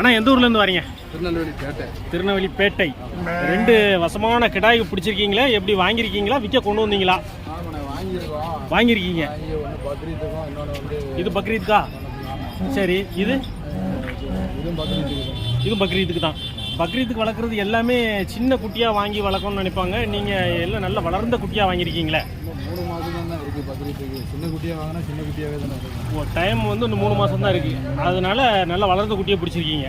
அண்ணா எந்த ஊர்ல இருந்து வரீங்க? திருநெல்வேலி பேட்டை திருநெல்வேலி பேட்டை ரெண்டு வசமான கிடாய் பிடிச்சிருக்கீங்களா எப்படி வாங்கியிருக்கீங்களா விற்க கொண்டு வந்தீங்களா? வாங்கியிருக்கீங்க. இது பக்ரீத்துக்கா? சரி இது? இது பக்ரீத்துக்கு தான். பக்ரீத்துக்கு வளர்க்குறது எல்லாமே சின்ன குட்டியாக வாங்கி வளர்க்கணும்னு நினைப்பாங்க. நீங்கள் எல்லாம் நல்ல வளர்ந்த குட்டியாக வாங்கியிருக்கீங்களே. தான் பக்ரீத்துக்கு சின்ன குட்டியாக வாங்கினா சின்ன குட்டியாகவே தானே இருக்கும். டைம் வந்து இன்னும் மூணு மாதம் தான் இருக்குது அதனால நல்ல வளர்ந்த குட்டியை பிடிச்சிருக்கீங்க.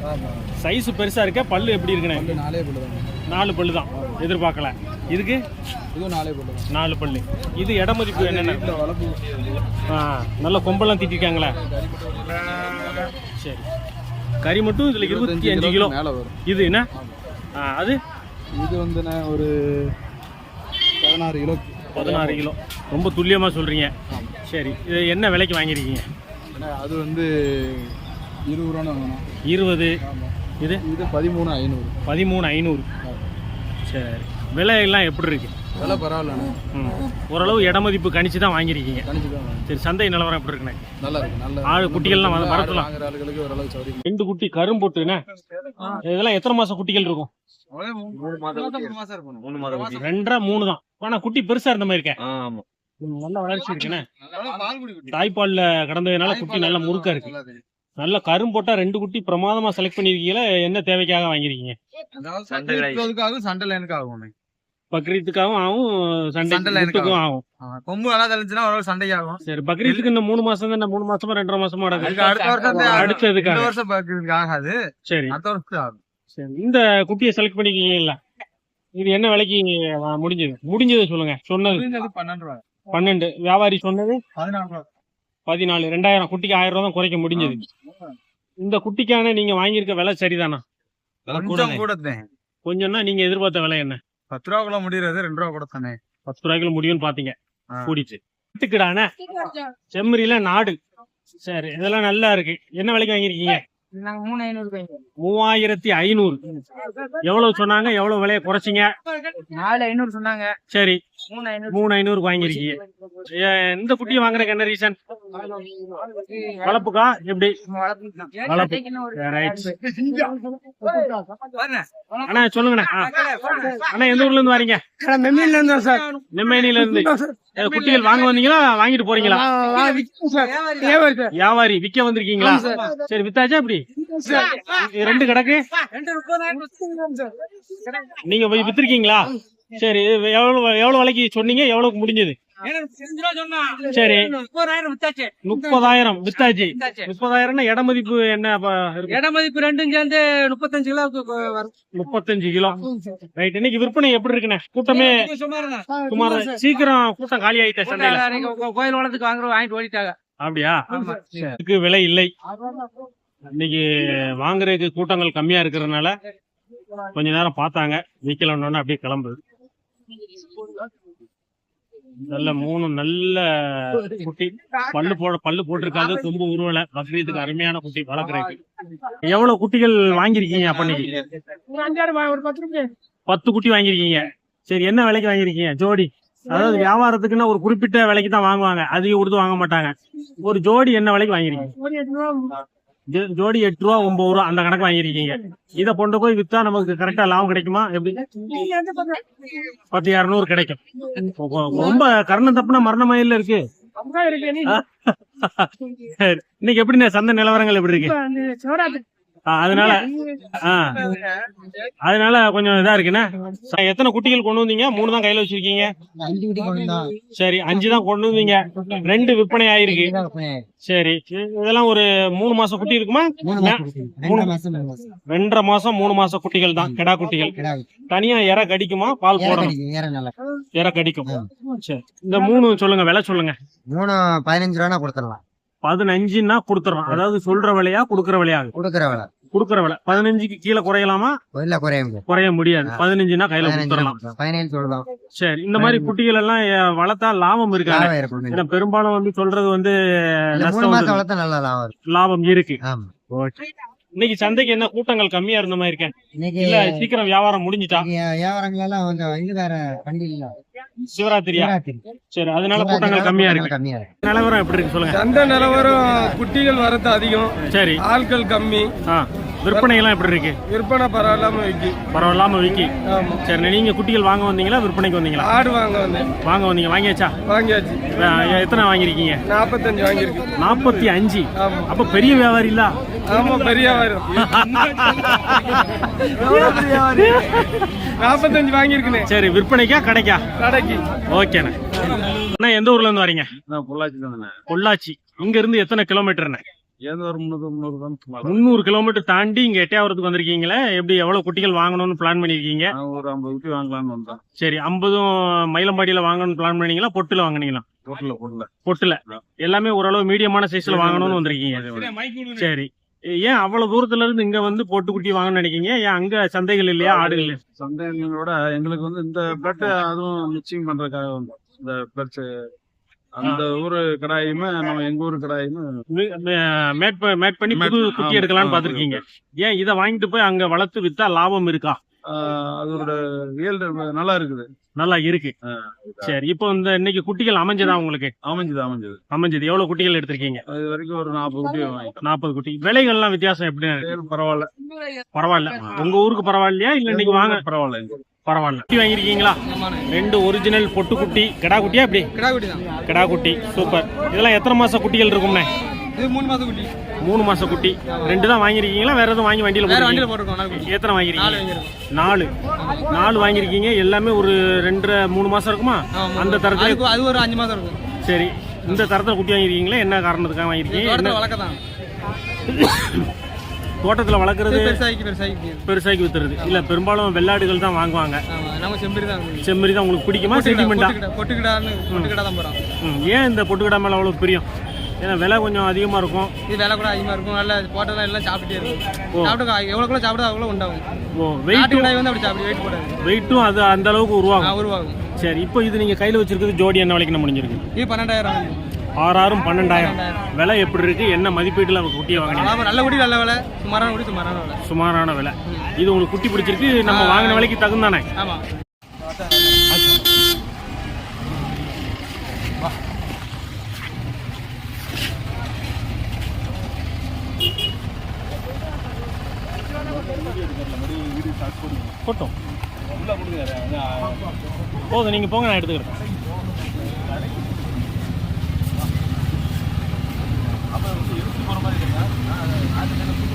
சைஸ் பெருசாக இருக்க? பல்லு எப்படி இருக்குண்ணே வந்து நாலே பல்லு தாங்க நாலு பல்லு தான். எதிர்பார்க்கல. இதுக்கு? இதுவும் நாலே பல்லு தான். நாலு பல்லு. இது இட மதிப்பு என்னென்ன? ஆ நல்ல கொம்பெல்லாம் தீட்டிருக்காங்களே. சரி. கறி மட்டும் இதில் இருபத்தி அஞ்சு கிலோ. இது என்ன? அது? இது வந்துண்ணே ஒரு பதினாறு கிலோ. பதினாறு கிலோ. ரொம்ப துல்லியமாக சொல்கிறீங்க சரி இது என்ன விலைக்கு வாங்கியிருக்கீங்க? அது வந்து இருபது ரூபான்னு வாங்கணும் இருபது. இது? இது பதிமூணு ஐநூறு. பதிமூணு ஐநூறு. சரி. விலை எல்லாம் எப்படி இருக்கு? விலை பரவாயில்லண்ணே ம். ஓரளவு இட மதிப்பு கணிச்சு தான் வாங்கியிருக்கீங்க. கணிச்சு தான் வாங்கணும். சரி சந்தை நிலவரம் எப்படி இருக்குண்ணே நல்லா இருக்கு நல்ல ஆடு குட்டிகள்லாம் வாங்குற ஆளுகளுக்கு ஓரளவு சௌரியம் ரெண்டு குட்டி கரும்பொட்டுண்ணே இதெல்லாம் எத்தனை மாதம் குட்டிகள் இருக்கும்? மூணு மாசம் இருக்கணும் மூணு மாதம் ரெண்டரை மூணு தான். ஆனால் குட்டி பெருசாக இருந்த மாதிரி இருக்கேன். ஆமா. நல்ல வளர்ச்சி இருக்குண்ணே. தாய்ப்பால்ல கடந்ததுனால குட்டி நல்ல முறுக்கா இருக்கு. நல்லா. நல்ல கரும்போட்டா ரெண்டு குட்டி பிரமாதமா செலக்ட் பண்ணிருக்கீங்களா? என்ன தேவைக்காக வாங்கிருக்கீங்க அதாவது சண்டை சண்டை லைனுக்காகவும் பக்ரீத்துக்காகவும் ஆகும் சண்டை முட்டுக்கும் ஆகும். கொம்பு நல்லா தெளிச்சுன்னா ஒரு சண்டைக்கு ஆகும். சரி பக்ரீத்துக்கு இந்த மூணு மாசம் தான்? மூணு மாசமா ரெண்டரை மாசமா அடுத்த வருஷம் அடுத்ததுக்காக வருஷம் ஆகாது. சரி. அடுத்த வருஷத்துக்கு ஆகும். சரி இந்த குட்டியை செலக்ட் பண்ணிருக்கீங்கல்ல இது என்ன விலைக்கு முடிஞ்சது? முடிஞ்சது சொல்லுங்க. சொன்னது. பன்னெண்டு ரூபா பன்னெண்டு. வியாபாரி சொன்னது? பதினாலு ரெண்டாயிரம். குட்டிக்கு ஆயிரம் ரூபா தான் குறைக்க முடிஞ்சது. இந்த குட்டிக்கான நீங்க வாங்கியிருக்க விலை சரிதானா? கொஞ்சம்னா நீங்க எதிர்பார்த்த விலை என்ன? பத்து ரூபாக்குள்ள முடியறது ரெண்டு ரூபா கூட தானே பத்து ரூபாய்க்குள்ள முடியும்னு பாத்தீங்க. கூடிச்சு. வீட்டுக்குடானே செம்மறியில நாடு. சரி இதெல்லாம் நல்லா இருக்கு. என்ன விலைக்கு ஐநூறு மூவாயிரத்தி ஐநூறு. எவ்வளவு சொன்னாங்க? எவ்வளவு விலையை குறைச்சிங்க? நாலு ஐநூறு சொன்னாங்க. சரி. மூணு ஐநூறு மூணு ஐநூறுக்கு வாங்கியிருக்கீங்க ஏ, இந்த குட்டியை வாங்குறதுக்கு என்ன ரீசன் வளர்ப்புக்கா எப்படி. அண்ணா சொல்லுங்கண்ணா. அண்ணா எந்த ஊர்ல இருந்து வரீங்க? மெம்மில இருந்தா சார் நெம்மேனில இருந்து குட்டிகள் வாங்க வந்தீங்களா? வாங்கிட்டு போறீங்களா? வியாபாரி. விக்க வந்திருக்கீங்களா? சரி வித்தாச்சா அப்படி இது ரெண்டு கிடக்கு நீங்க போய் வித்திருக்கீங்களா? சரி எவ்வளவு எவ்வளவு விலைக்கு சொன்னீங்க? எவ்வளவுக்கு முடிஞ்சது? சரி. முப்பதாயிரம் வித்தாச்சு. முப்பதாயிரம்னா இட மதிப்பு என்ன? இட மதிப்பு ரெண்டும் சேர்ந்து முப்பத்தஞ்சு கிலோவுக்கு வரும். முப்பத்தஞ்சு கிலோ. ரைட் இன்னைக்கு விற்பனை எப்படி இருக்குண்ணே? கூட்டமே சுமார் சீக்கிரம் கூட்டம் காலி ஆயிட்ட சந்தையில கோயில் வளத்துக்கு வாங்குறோம் வாங்கிட்டு ஓடிட்டாங்க. அப்படியா? இதுக்கு விலை இல்லை. இன்னைக்கு வாங்குறதுக்கு கூட்டங்கள் கம்மியா இருக்கிறதுனால கொஞ்ச நேரம் பார்த்தாங்க. விக்கலன்னு அப்படியே கிளம்புது. நல்ல மூணு நல்ல குட்டி. பல்லு போட பல்லு போட்டிருக்காது கொம்பு உருவல. பக்ரீத்துக்கு அருமையான குட்டி வளர்க்குறதுக்கு எவ்வளவு குட்டிகள் வாங்கியிருக்கீங்க அப்ப இன்னைக்கு? ஒரு பத்து குட்டி வாங்கியிருக்கீங்க. சரி என்ன விலைக்கு வாங்கியிருக்கீங்க? ஜோடி. அதாவது வியாபாரத்துக்குன்னா ஒரு குறிப்பிட்ட விலைக்கு தான் வாங்குவாங்க. அதிகம் கொடுத்து வாங்க மாட்டாங்க. ஒரு ஜோடி என்ன விலைக்கு வாங்கிருக்கீங்க ஜோடி எட்டு ரூபா ஒன்பது ரூபா அந்த கணக்கு வாங்கியிருக்கீங்க. இதை கொண்டு போய் வித்தா நமக்கு கரெக்டா லாபம் கிடைக்குமா? எப்படி? பத்து இரநூறு கிடைக்கும். ரொம்ப- கர்ணம் தப்புனா இருக்கு. அப்படிதான் இருக்கு. இன்னைக்கு எப்படிண்ணே சந்தை நிலவரங்கள் எப்படி இருக்கு? அதனால ஆ. அதனால கொஞ்சம் இதா இருக்குண்ணே. எத்தனை குட்டிகள் கொண்டு வந்தீங்க? மூணு தான் கையில வச்சிருக்கீங்க. அஞ்சு குட்டி கொண்டு சரி அஞ்சு தான் கொண்டு வந்தீங்க. ரெண்டு விற்பனை ஆயிருக்கு. சரி இதெல்லாம் ஒரு மூணு மாசம் குட்டி இருக்குமா? மூணு ரெண்டரை மாசம் மூணு மாசம். குட்டிகள் தான். கிடா குட்டிகள். தனியா இற கடிக்குமா? பால் போடணும். இற கடிக்கும். சரி இந்த மூணு சொல்லுங்க விலை சொல்லுங்க. மூணு பதினஞ்சு ரூபா கொடுத்துடலாம். பதினஞ்சுன்னா கொடுத்துறோம். அதாவது சொல்ற விலையா கொடுக்குற விலையா? கொடுக்குற விலை. கொடுக்குற விலை. பதினஞ்சுக்கு கீழே குறையலாமா? இல்ல குறைய முடியாது. குறைய முடியாது. பதினஞ்சுனா கையில கொடுத்துடலாம். ரூபா. பதினேழு சொல்லலாம் சரி இந்த மாதிரி குட்டிகள் எல்லாம் வளர்த்தா லாபம் இருக்காங்க ஏன்னா பெரும்பாலும் வந்து சொல்றது வந்து நல்லா லாபம் இருக்கு. இன்னைக்கு சந்தைக்கு என்ன கூட்டங்கள் கம்மியா இருந்த மாதிரி இருக்கேன். இன்னைக்கு இல்ல சீக்கிரம் வியாபாரம் முடிஞ்சிட்டா? வியாபாரங்கள் எல்லாம் கொஞ்சம் இது வேற பண்டிகை சிவராத்திரியா? சிவராத்திரி. சரி அதனால கூட்டங்கள் கம்மியா இருக்கு. கம்மியா இருக்கு. நிலவரம் எப்படி இருக்கு சொல்லுங்க. சந்தை நிலவரம் குட்டிகள் வரது அதிகம். சரி. ஆட்கள் கம்மி. ஆ விற்பனை எல்லாம் எப்படி இருக்கு? விற்பனை பரவாயில்லாம விக்கி. பரவாயில்லாம விக்கி. சரி நீங்க குட்டிகள் வாங்க வந்தீங்களா விற்பனைக்கு வந்தீங்களா? ஆடு வாங்க வந்தேன். வாங்க வந்தீங்க வாங்கியாச்சா? வாங்கியாச்சு. எத்தனை வாங்கியிருக்கீங்க? நாற்பத்தஞ்சு வாங்கியிருக்கு. நாற்பத்தி அஞ்சு? அப்ப பெரிய வியாபாரி இல்ல? ஆமா பெரிய வரும் நாற்பத்தஞ்சு வாங்கியிருக்குனே. சரி விற்பனைக்கா கடைக்கா? கடைக்கு. ஓகேண்ணே. அண்ணா எந்த ஊர்ல இருந்து வரீங்க? நான் பொள்ளாச்சி தானே. பொள்ளாச்சி. இங்க இருந்து எத்தனை கிலோமீட்டர்ண்ணே ஏதோ ஒரு முந்நூறு முந்நூறு முந்நூறு கிலோமீட்டர் தாண்டி இங்க எட்டையாவரத்துக்கு வந்திருக்கீங்களே? எப்படி எவ்வளவு குட்டிகள் வாங்கணும்னு பிளான் பண்ணிருக்கீங்க? நான் ஒரு ஐம்பது குட்டி வாங்கலாம்னு வந்தேன். சரி ஐம்பதும் மயிலம்பாடியில வாங்கணும்னு பிளான் பண்ணீங்களா? பொட்டுல வாங்குனீங்களா? பொருள் பொருள் பொட்டுல. எல்லாமே ஓரளவு மீடியமான சைஸ்ல வாங்கணும்னு வந்திருக்கீங்க. சரி ஏன் அவ்வளவு தூரத்துல இருந்து இங்க வந்து பொட்டு குட்டி வாங்கணும்னு நினைக்கீங்க? ஏன் அங்க சந்தைகள் இல்லையா? ஆடுகள்? சந்தைகளோட எங்களுக்கு வந்து இந்த பிளட் அதுவும் மிக்சிங் பண்றதுக்காக வந்தோம். இந்த பிளட் அந்த ஊரு கடாயுமே நம்ம எங்க ஊரு கடாயுமே மேட் பண்ணி புது குட்டி எடுக்கலாம்னு பாத்திருக்கீங்க. ஏன் இதை வாங்கிட்டு போய் அங்க வளர்த்து வித்தா லாபம் இருக்கா? அதோட ரியல் நல்லா இருக்குது. நல்லா இருக்கு. சரி இப்போ இந்த இன்னைக்கு குட்டிகள் அமைஞ்சதா உங்களுக்கு? அமைஞ்சது அமைஞ்சது. அமைஞ்சது. எவ்வளவு குட்டிகள் எடுத்திருக்கீங்க? அது வரைக்கும் ஒரு நாற்பது குட்டி நாற்பது குட்டி. விலைகள்லாம் வித்தியாசம் எப்படி பரவாயில்ல. பரவாயில்ல. உங்க ஊருக்கு பரவாயில்லையா? இல்ல இன்னைக்கு வாங்க பரவாயில்ல பரவாயில்ல. குட்டி வாங்கிருக்கீங்களா ரெண்டு ஒரிஜினல் பொட்டு குட்டி கிடா குட்டியா எப்படி கிடாக்குட்டி. தான் கிடா குட்டி சூப்பர். இதெல்லாம் எத்தனை மாச குட்டிகள் இருக்கும்னே? இது மூணு மாசம் குட்டி. மூணு மாச குட்டி. ரெண்டு தான் வாங்கிருக்கீங்களா வேற எதுவும் வாங்கி வண்டியில வேற வண்டியில? போட்டிருக்கோம். குட்டி. எத்தனை வாங்கிருக்கீங்க. நாலு நாலு. வாங்கிருக்கீங்க எல்லாமே ஒரு ரெண்டரை மூணு மாசம் இருக்குமா. அந்த தரத்துல? அது ஒரு அஞ்சு மாசம் இருக்கும். சரி. இந்த தரத்துல குட்டி வாங்கிருக்கீங்களா என்ன காரணத்துக்காக என்ன? வளர்க்க தான் தோட்டத்துல வளர்க்கறது பெருசாக்கி பெருசாக்கி பெருசாக்கி வித்துறது. இல்ல பெரும்பாலும் வெள்ளாடுகள் தான் வாங்குவாங்க. நம்ம செம்பரி தான். செம்மறி தான் உங்களுக்கு பிடிக்குமா? சென்டிமெண்டா பொட்டுக்கிடா பொட்டுக்கிடான்னு பொட்டுக்கிடா தான் ம், ஏன் இந்த பொட்டுக்கடா மேல அவ்வளவு பிரியம்? ஏன்னா விலை கொஞ்சம் அதிகமா இருக்கும். இது விலை கூட அதிகமா இருக்கும். நல்லா போட்டதெல்லாம் எல்லாம் சாப்பிட்டுட்டே இருக்கும். சாப்பிட்டு எவ்வளோக்குள்ள சாப்பிடுதோ அவ்வளோ உண்டாகும். ஓ வெயிட்டும் கடாய் வந்து அப்படி சாப்பிடு வெயிட் போடாது. வெயிட்டும் அது அந்த அளவுக்கு உருவாகும். உருவாகும். சரி இப்போ இது நீங்க கையில வச்சிருக்கிறது ஜோடி என்ன விலைக்கு முடிஞ்சிருக்கு? இது பன்னெண்டாயிரம். ஆறாயிரம் பன்னெண்டாயிரம். விலை எப்படி இருக்கு? என்ன மதிப்பீட்டுல குட்டியை வாங்கினீங்க? நல்ல குடி நல்ல விலை. சுமாரான குடி சுமாரான விலை. சுமாரான விலை. இது உங்களுக்கு குட்டி பிடிச்சிருக்கு. நம்ம வாங்கின விலைக்கு தகுந்தானே? ஆமா. போட்டோம் போதும் நீங்க போங்க நான் எடுத்துக்கிறேன். قربة